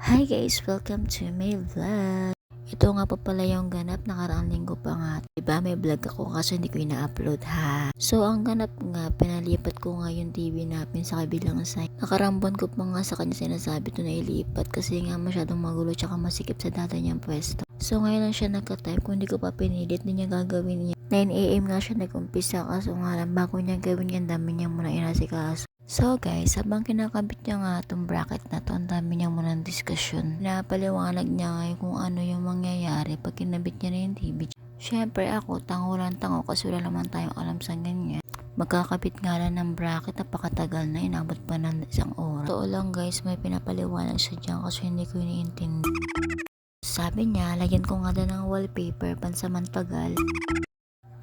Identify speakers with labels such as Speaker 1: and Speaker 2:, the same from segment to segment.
Speaker 1: Hi guys! Welcome to my vlog! Ito nga pa pala yung ganap nakaraang linggo pa nga. Diba may vlog ako kasi hindi ko ina-upload ha. So ang ganap nga, pinalipat ko nga yung TV namin sa kabilang side. Nakarambon ko pa nga sa kanya sinasabi to na ilipat kasi nga masyadong magulo tsaka masikip sa data niyang pwesto. So ngayon lang siya nagka-type kung hindi ko pa pinilit hindi niya gagawin niya. 9am nga siya nag-umpisa kaso nga lang bago niya gawin yan dami niya muna inasikaso. So guys, habang kinakabit niya nga itong bracket na to, ang dami niya muna ng diskusyon. Napaliwanag niya ngayon kung ano yung mangyayari pag kinabit niya na yung TV. Siyempre ako, tango lang tango kasi wala naman tayong alam sa ganyan. Magkakabit nga lang ng bracket, napakatagal na, inabot pa ng isang oras. Totoo lang guys, may pinapaliwanag siya dyan kasi hindi ko iniintindi. Sabi niya, lagyan ko nga daw ng wallpaper pansamantagal.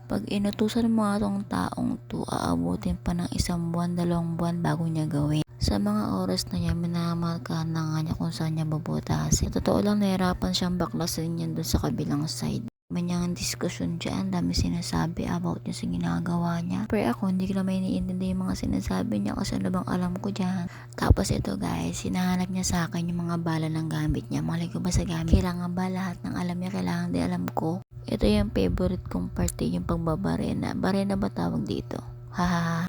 Speaker 1: Pag inutusan mo nga tong taong to, aabutin pa ng isang buwan, dalawang buwan bago niya gawin. Sa mga oras na yan, minamarkahan na nga niya kung saan niya babutasin. Sa totoo lang, nahirapan siyang baklasin yan doon sa kabilang side. Manyang diskusyon dyan, dami sinasabi about niya sa ginagawa niya. Pero ako, hindi ko naman iniintindi yung mga sinasabi niya kasi ano bang alam ko dyan. Tapos ito guys, hinahanap niya sa akin yung mga bala ng gamit niya. Malay ko ba sa gamit? Kailangan ba lahat ng alam niya, kailangan din alam ko? Ito yung favorite kong parte, yung pagbabarena. Barena ba tawag dito? Hahaha.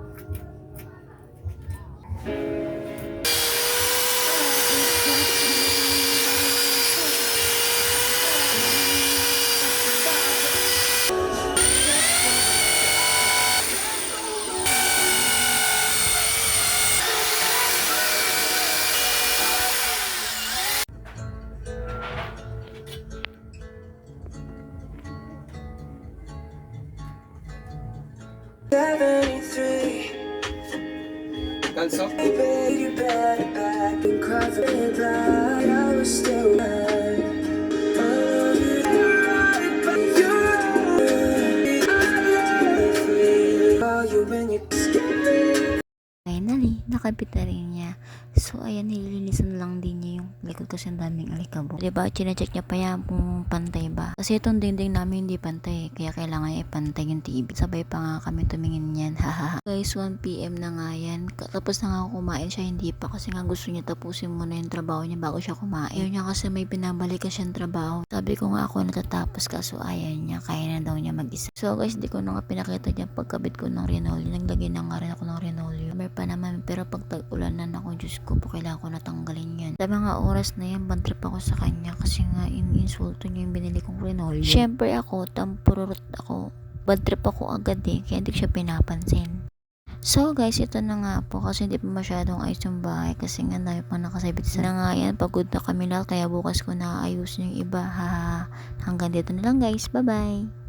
Speaker 2: You
Speaker 1: Finally, nakabit na rin ayan, nililinisan lang din niya yung likod kasi ang daming alikabok. Diba, chinecheck niya pa yan kung pantay ba. Kasi itong dingding namin hindi pantay. eh. Kaya kailangan ipantay yung TV. Sabay pa nga kami tumingin yan. Hahaha. Guys, 1pm na nga yan. Tapos na nga kumain siya, hindi pa. Kasi nga gusto niya tapusin muna yung trabaho niya bago siya kumain. Yun niya kasi may binabalik siyang trabaho. Sabi ko nga ako natatapos kaso ayaw niya. Kaya na daw niya mag-isa. So guys, di ko na nga pinakita niya pagkabit ko ng Renoli. Naglagay na nga rin ako ng Renoli. May pa naman, pero pag tag-ulanan ako, Diyos ko, kailangan ko natanggalin yan. Sa mga oras na yan, bad trip ako sa kanya kasi nga in-insulto niya yung binili kong Renoli. Siyempre ako, tampururot ako. Bad trip ako agad eh, kaya hindi siya pinapansin. So guys, ito na nga po kasi hindi pa masyadong ayos yung bahay kasi nga dami pa nakasabit sa na nga yan. Pagod na kami lahat kaya bukas ko na ayusin yung iba. Ha, hanggang dito na lang guys. Bye bye.